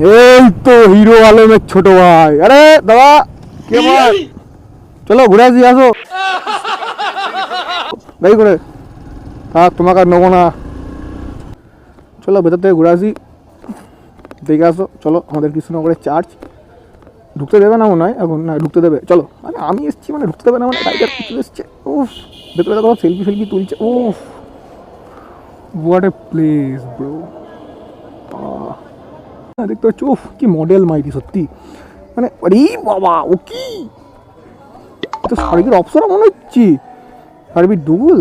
এই তো হিরো আলমের ছোট ভাই। আরে দাদা কে ভাই? চলো ঘুরে আসি আসো। গাড়ি করে। থাক তোমাকে আর নেব না। চলো ভেতর থেকে ঘুরে আসি। দেখে আসো চলো আমাদের কৃষ্ণনগরের চার্চ ঢুকতে দেবে না মনে হয়? এখন না ঢুকতে দেবে। চলো। মানে আমি এসেছি মানে ঢুকতে দেবে না মানে গাড়িটা চলে এসছে। উফ ভেতরে দেখো সেলফি ফেলফি তুলছে। উফ হোয়াট এ প্লেস ব্রো দেখতে পাচ্ছ উফ কি মডেল মাইটি সত্যি মানে আরে বাবা ও কি এ তো শাড়ির অপসরা মনে হচ্ছে শাড়ির ডুবুল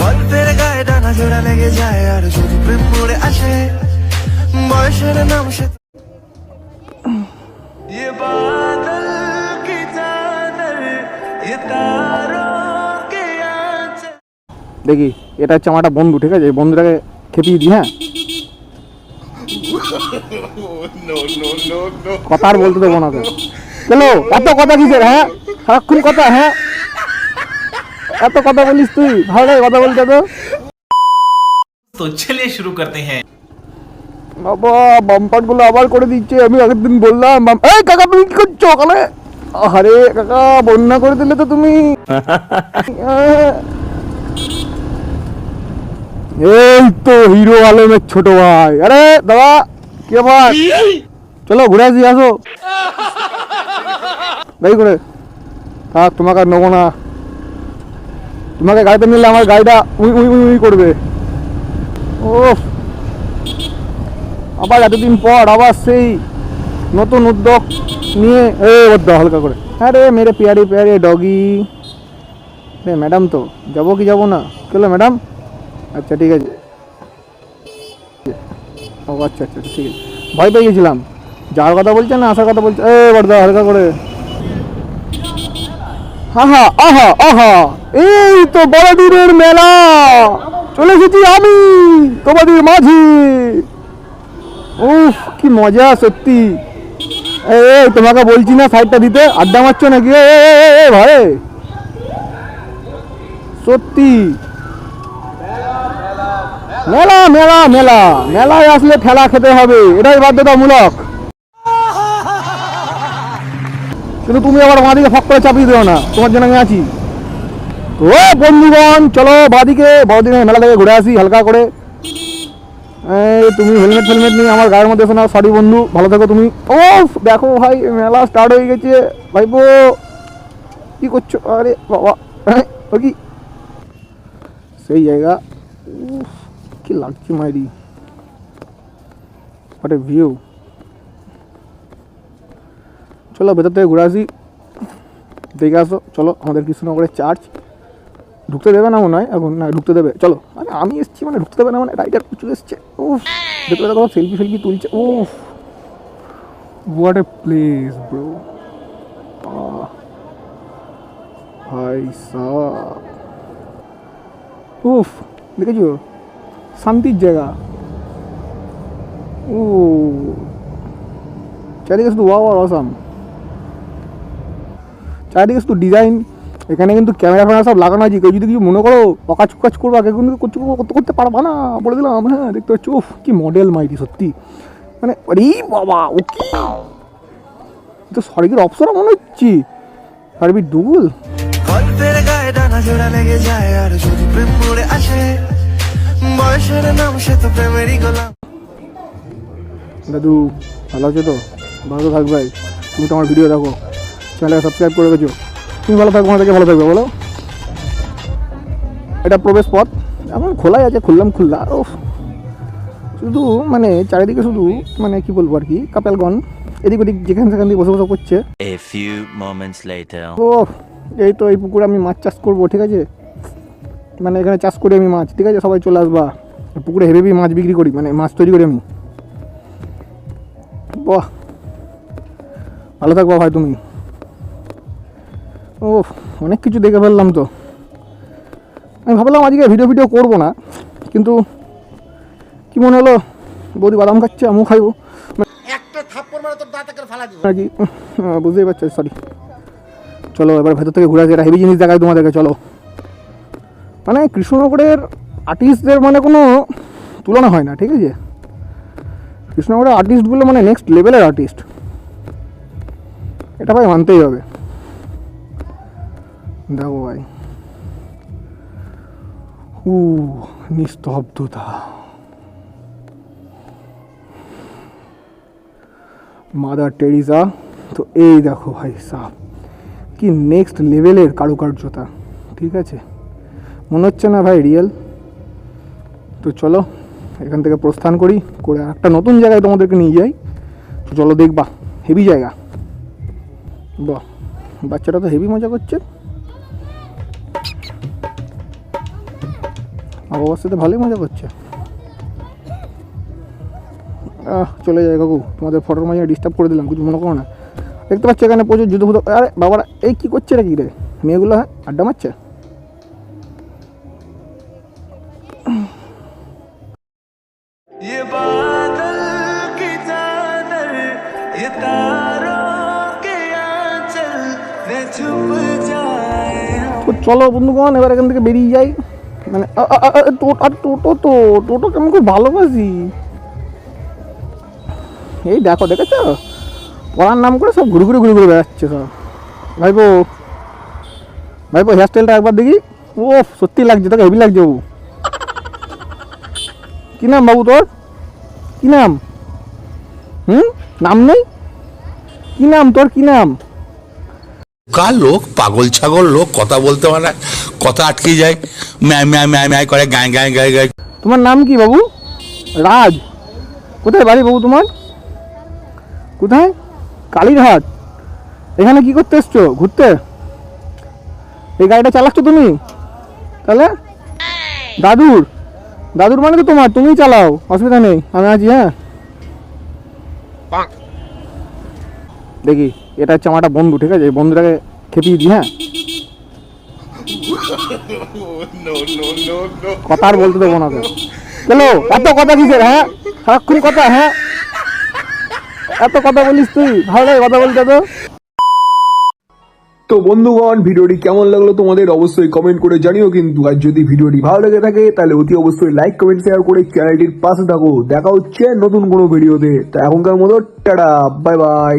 গল্পের গায়ে ডানা জোড়া লেগে যায় আর যদি প্রেম পড়ে আসে বয়সের নাম সে ये बादल की चादर ये तारों के आंचल দেখি এটা হচ্ছে আমার একটা বন্ধু ঠিক আছে এই বন্ধুটাকে খেপিয়ে দিই হ্যাঁ কথা আর বলতে দেবো না কেন এত কথা কিসের হ্যাঁ সারাক্ষণ কথা হ্যাঁ এত কথা বলিস তুই ভালো লাগে কথা বলতে তো তো চলে শুরু করতে হ্যাঁ বাবা বাম্পার গুলো আবার করে দিচ্ছে আমি আগের দিন বললাম এই কাকা তুমি কি করছো ওখানে আরে কাকা বন্যা করে দিলে তো তুমি এই তো হিরো আলমের ছোট ভাই আরে দাদা কে? ভাই চলো ঘুরে আসি আসো গাড়ি করে থাক তোমাকে আর নেব না তোমাকে গাড়িতে নিলে আমার গাড়িটা উই উই উই উই করবে ওফ আবার এতদিন পর আবার সেই নতুন উদ্যোগ নিয়ে এ বদ্ধ হালকা করে। আরে মেরে পেয়ারে পেয়ারে ডগি। রে ম্যাডাম তো যাব কি যাব না? কেলো ম্যাডাম আচ্ছা ঠিক আছে। ও আচ্ছা আচ্ছা ঠিক আছে। ভয় পেয়ে গেছিলাম। যাওয়ার কথা বলছে না আসার কথা বলছে এ বর্দা হালকা করে। আহা আহা আহা এই তো বড়দিনের মেলা। চলে এসেছি আমি তোমাদের মাঝি। উফ কি মজা সত্যি। এই, তোমাকে বলছি না সাইডটা দিতে? আড্ডা মারছো নাকি? এ, এ, এ, এ, ভাই। সত্যি। মেলা মেলা মেলা। মেলায় আসলে ঠেলা খেতে হবে, এটাই বাধ্যতামূলক। কিন্তু তুমি আবার আমাদিকে ফক করে চাপিয়ে দেও না, তোমার জন্য আমি আছি। তো বন্ধুগণ, চলো বাদিকে বড়দিনের মেলা থেকে ঘুরে আসি হালকা করে। তুমি হেলমেট ফেলমেট নিয়ে আমার গায়ের মধ্যে এসো না সরি বন্ধু, ভালো থেকো তুমি। ও দেখো ভাই, মেলা স্টার্ট হয়ে গেছে। ভাইপো, কি করছ? আরে বাবা ও কি? সেই জায়গা কি লাগছে মাইরি? হোয়াট ভিউ চলো ভেতর থেকে ঘুরে আসি। দেখে আসো। চলো, আমাদের কৃষ্ণনগরের চার্চ ঢুকতে দেবে না মনে হয়? এখন না, ঢুকতে দেবে। চলো। মানে আমি এসেছি মানে ঢুকতে দেবে না মানে রাইডার চলে এসছে। উফ, ভেতরে দেখো সেলফি ফেলফি তুলছে। উফ হোয়াট এ প্লেস ব্রো ভাই সাহ। উফ, দেখেছ? শান্তির জায়গা। ও চারিদিকে শুধু ওয়া ওয়া অসাম চারিদিকে শুধু ডিজাইন এখানে কিন্তু ক্যামেরা ফ্যামেরা সব লাগানো আছে। কেউ যদি কিছু মনে করো অকাজ কুকাজ করব আগে কিন্তু করতে করতে পারবা না বলে দিলাম। হ্যাঁ দেখতে পাচ্ছ? উফ, কি মডেল মাইটি সত্যি। মানে আরে বাবা ও কি? তো স্বর্গের অপসরা মনে হচ্ছে। সার্বির ডুবুল গল্পের গায়ে ডানা জোড়া লেগে যায় আর প্রেম পড়ে আসে বয়সের নাম সে তো প্রেমেরই গোলাম। দাদু ভালো আছো তো? ভালো তো থাকবে তুমি তো আমার ভিডিও দেখো। চ্যানেলটা সাবস্ক্রাইব করে গেছো তুমি ভালো থাকব আমাদেরকে ভালো থাকবে বলো। এটা প্রবেশ পথ। এখন খোলাই আছে খুললাম খুললা ও শুধু মানে চারিদিকে শুধু মানে কি বলব আর কি কাপেলগন এদিক ওদিক যেখানে সেখান দিয়ে বসে বসে করছে। A few moments later. ও এই তো এই পুকুরে আমি মাছ চাষ করব ঠিক আছে? মানে এখানে চাষ করি আমি মাছ ঠিক আছে? সবাই চলে আসবা। পুকুরে হেভি মাছ বিক্রি করি মানে মাছ তৈরি করি আমি। বাহ! ভালো থাকব ভাই তুমি। ও অনেক কিছু দেখে ফেললাম তো। আমি ভাবলাম আজকে ভিডিও ভিডিও করব না কিন্তু কি মনে হলো? বৌদি বাদাম খাচ্ছে আমিও খাইবো। বুঝতেই পারছ সরি চলো এবার ভেতর থেকে ঘুরে আসি একটা হেভি জিনিস দেখায় তোমাদেরকে চলো। মানে কৃষ্ণনগরের আর্টিস্টদের মানে কোনো তুলনা হয় না, ঠিক আছে? কৃষ্ণনগরের আর্টিস্টগুলো মানে নেক্সট লেভেলের আর্টিস্ট এটা ভাই মানতেই হবে। দেখো ভাই। উ নিস্তব্ধতা। মাদার টেরিজা, তো এই দেখো ভাই সাহ কি নেক্সট লেভেলের কারুকার্যতা, ঠিক আছে? মনে হচ্ছে না ভাই রিয়েল তো চলো, এখান থেকে প্রস্থান করি, করে একটা নতুন জায়গায় তোমাদেরকে নিয়ে যাই। তো চলো দেখবা হেভি জায়গা। বাহ, বাচ্চাটা তো হেভি মজা করছে। মা বাবার সাথে ভালোই মজা করছে। আহ, চলে যায় কাকু, তোমাদের ফটোর মাঝে ডিস্টার্ব করে দিলাম, কিছু মনে করো না। দেখতে পাচ্ছ এখানে প্রচুর যুদ্ধ ফুদ্ধ আরে বাবারা, এই কী করছে রে কি রে? মেয়েগুলো হ্যাঁ আড্ডা মারছে? ये बादल की चादर ये तारों के आंचल में छुप जाए তো চলো বন্ধুগণ এবার এখান থেকে বেরিয়ে যাই মানে আ, আ, আ, আ, টো- আর টোটো তো টোটো কেমন করে ভালোবাসি এই দেখো দেখেছো পড়ার নাম করে সব ঘুরে ঘুরে ঘুরে ঘুরে বেড়াচ্ছে সব ভাইপো ভাইপো হেয়ারস্টাইলটা একবার দেখি ও সত্যি লাগছে তোকে হেভি লাগছে বাবু কী নাম বাবু তোর? কী নাম? হুম? নাম নেই? কী নাম তোর? কী নাম? কার লোক পাগল ছাগল লোক কথা বলতে পারে না কথা আটকে যায়। ম্যায় ম্যায় ম্যায় ম্যায় করে গায়ে গায়ে গায়ে গায়ে তোমার নাম কি বাবু? রাজ। কোথায় বাড়ি বাবু তোমার? কোথায়? কালীঘাট এখানে কি করতে এসছো? ঘুরতে? এই গাড়িটা চালাচ্ছ তুমি? তাহলে? দাদুর? দাদুর মানে তো তোমার তুমি চালাও অসুবিধা নেই আমি আছি হ্যাঁ। দেখি এটা হচ্ছে আমার একটা বন্ধু ঠিক আছে? এই বন্ধুটাকে খেপিয়ে দিই হ্যাঁ। কথা আর বলতে দেবো না তো। চলো এত কথা কিসের হ্যাঁ? সারাক্ষণ কথা হ্যাঁ? এত কথা বলিস তুই ভালো লাগে কথা বলতে তো। তো বন্ধুগণ, ভিডিওটি কেমন লাগল তোমাদের অবশ্যই কমেন্ট করে জানিও কিন্তু। আর যদি ভিডিওটি ভালো লেগে থাকে, তাহলে অতি অবশ্যই লাইক কমেন্ট শেয়ার করে চ্যানেলটির পাশে থাকো। দেখা হচ্ছে নতুন কোনো ভিডিওতে। তো এখনকার মতো, টাটা বাই বাই